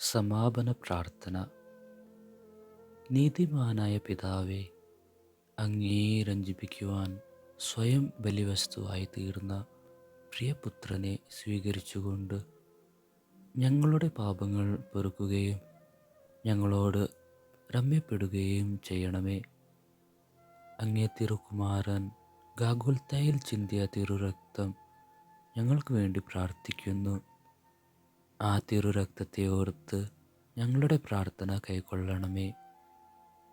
സമാപന പ്രാർത്ഥന. നീതിമാനായ പിതാവെ അങ്ങേ രഞ്ജിപ്പിക്കുവാൻ സ്വയം ബലിവസ്തുവായി തീർന്ന പ്രിയപുത്രനെ സ്വീകരിച്ചുകൊണ്ട് ഞങ്ങളുടെ പാപങ്ങൾ പൊറുക്കുകയും ഞങ്ങളോട് രമ്യപ്പെടുകയും ചെയ്യണമേ. അങ്ങേ തിരുക്കുമാരൻ ഗാഗുൽത്തയിൽ ചിന്തിയ തിരുരക്തം ഞങ്ങൾക്ക് വേണ്ടി പ്രാർത്ഥിക്കുന്നു. ആ തിരുരക്തത്തെ ഓർത്ത് ഞങ്ങളുടെ പ്രാർത്ഥന കൈക്കൊള്ളണമേ.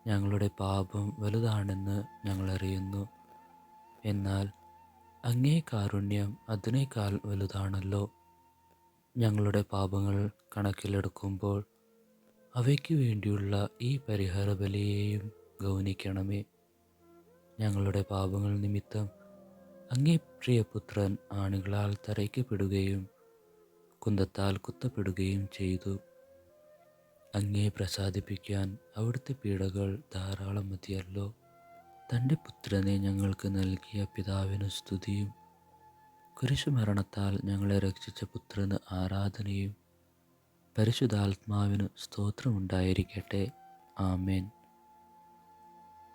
ഞങ്ങളുടെ പാപം വലുതാണെന്ന് ഞങ്ങളറിയുന്നു. എന്നാൽ അങ്ങേ കാരുണ്യം അതിനേക്കാൾ വലുതാണല്ലോ. ഞങ്ങളുടെ പാപങ്ങൾ കണക്കിലെടുക്കുമ്പോൾ അവയ്ക്ക് വേണ്ടിയുള്ള ഈ പരിഹാര ബലിയെയും ഗൗനിക്കണമേ. ഞങ്ങളുടെ പാപങ്ങൾ നിമിത്തം അങ്ങേ പ്രിയപുത്രൻ ആണുകളാൽ തറയ്ക്കപ്പെടുകയും കുന്തത്താൽ കുത്തപ്പെടുകയും ചെയ്തു. അങ്ങേ പ്രസാദിപ്പിക്കാൻ അവിടുത്തെ പീഡകൾ ധാരാളം മതിയല്ലോ. തന്റെ പുത്രനെ ഞങ്ങൾക്ക് നൽകിയ പിതാവിന് സ്തുതിയും. കുരിശുമരണത്താൽ ഞങ്ങളെ രക്ഷിച്ച പുത്രന് ആരാധനയും. പരിശുദ്ധാത്മാവിന് സ്തോത്രമുണ്ടായിരിക്കട്ടെ. ആമേൻ.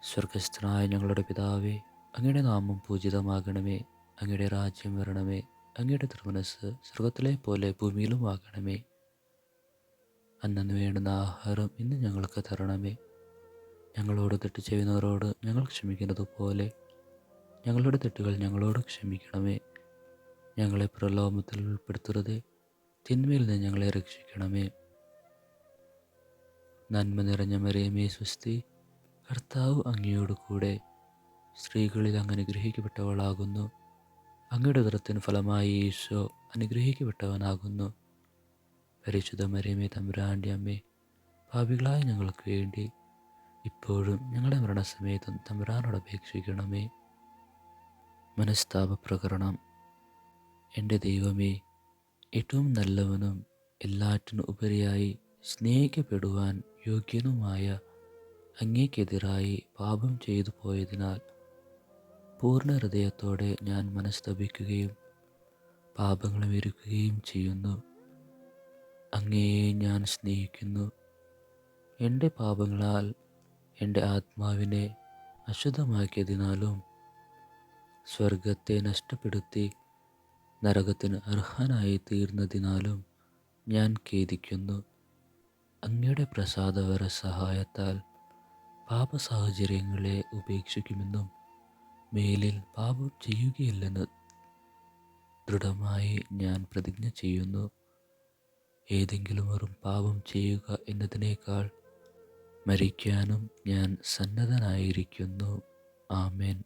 സ്വർഗസ്ഥനായ ഞങ്ങളുടെ പിതാവേ അങ്ങയുടെ നാമം പൂജിതമാകണമേ. അങ്ങയുടെ രാജ്യം വരണമേ. അങ്ങയുടെ തിരുമനസ് സ്വർഗത്തിലെ പോലെ ഭൂമിയിലും ആകണമേ അന്നു വേണ്ടുന്ന ആഹാരം ഇന്ന് ഞങ്ങൾക്ക് തരണമേ. ഞങ്ങളോട് തെറ്റ് ചെയ്യുന്നവരോട് ഞങ്ങൾ ക്ഷമിക്കുന്നത് പോലെ ഞങ്ങളുടെ തെറ്റുകൾ ഞങ്ങളോട് ക്ഷമിക്കണമേ. ഞങ്ങളെ പ്രലോഭത്തിൽ ഉൾപ്പെടുത്തരുതേ. തിന്മയിൽ നിന്ന് ഞങ്ങളെ രക്ഷിക്കണമേ. നന്മ നിറഞ്ഞ മറിയമേ സ്വസ്തി കർത്താവ് അങ്ങയോട് കൂടെ സ്ത്രീകളിൽ അങ്ങനെ അനുഗ്രഹിക്കപ്പെട്ടവളാകുന്നു. അങ്ങയുടെ ഉദരത്തിന് ഫലമായി ഈശോ അനുഗ്രഹിക്കപ്പെട്ടവനാകുന്നു. പരിശുദ്ധ മറിയമേ തമ്പുരാന്റെ അമ്മേ ഭാവികളായ ഞങ്ങൾക്ക് വേണ്ടി ഇപ്പോഴും ഞങ്ങളുടെ മരണസമയത്തും തമ്പുരാനോട് അപേക്ഷിക്കണമേ. മനസ്താപ പ്രകരണം എന്റെ ദൈവമേ ഏറ്റവും നല്ലവനും എല്ലാറ്റിനും ഉപരിയായി സ്നേഹിക്കപ്പെടുവാൻ യോഗ്യനുമായ അങ്ങേക്കെതിരായി പാപം ചെയ്തു പോയതിനാൽ പൂർണ ഹൃദയത്തോടെ ഞാൻ മനസ്തപിക്കുകയും പാപങ്ങളെ വരുക്കുകയും ചെയ്യുന്നു. അങ്ങേയെ ഞാൻ സ്നേഹിക്കുന്നു. എന്റെ പാപങ്ങളാൽ എന്റെ ആത്മാവിനെ അശുദ്ധമാക്കിയതിനാലും സ്വർഗത്തെ നഷ്ടപ്പെടുത്തി നരകത്തിന് അർഹനായി തീർന്നതിനാലും ഞാൻ ഖേദിക്കുന്നു. അങ്ങയുടെ പ്രസാദവര സഹായത്താൽ പാപ സാഹചര്യങ്ങളെ ഉപേക്ഷിക്കുമെന്നും മേലിൽ പാപം ചെയ്യുകയില്ലെന്ന് ദൃഢമായി ഞാൻ പ്രതിജ്ഞ ചെയ്യുന്നു. ഏതെങ്കിലും ഒരു പാപം ചെയ്യുക എന്നതിനേക്കാൾ മരിക്കാനും ഞാൻ സന്നദ്ധനായിരിക്കുന്നു. ആമേൻ.